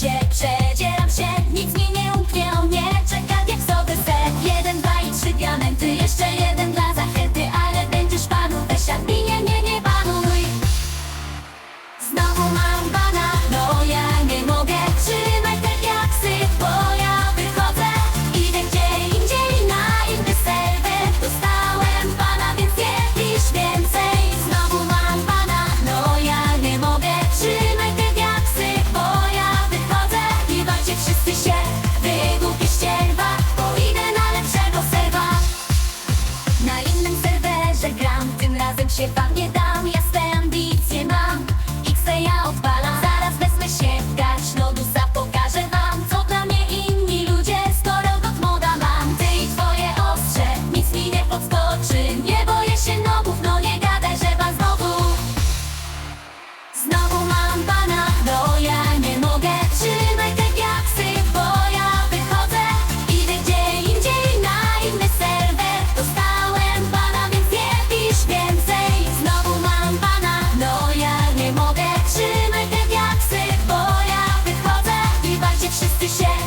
check, check. się wam nie dam, jasne ambicje mam XD ja wszyscy się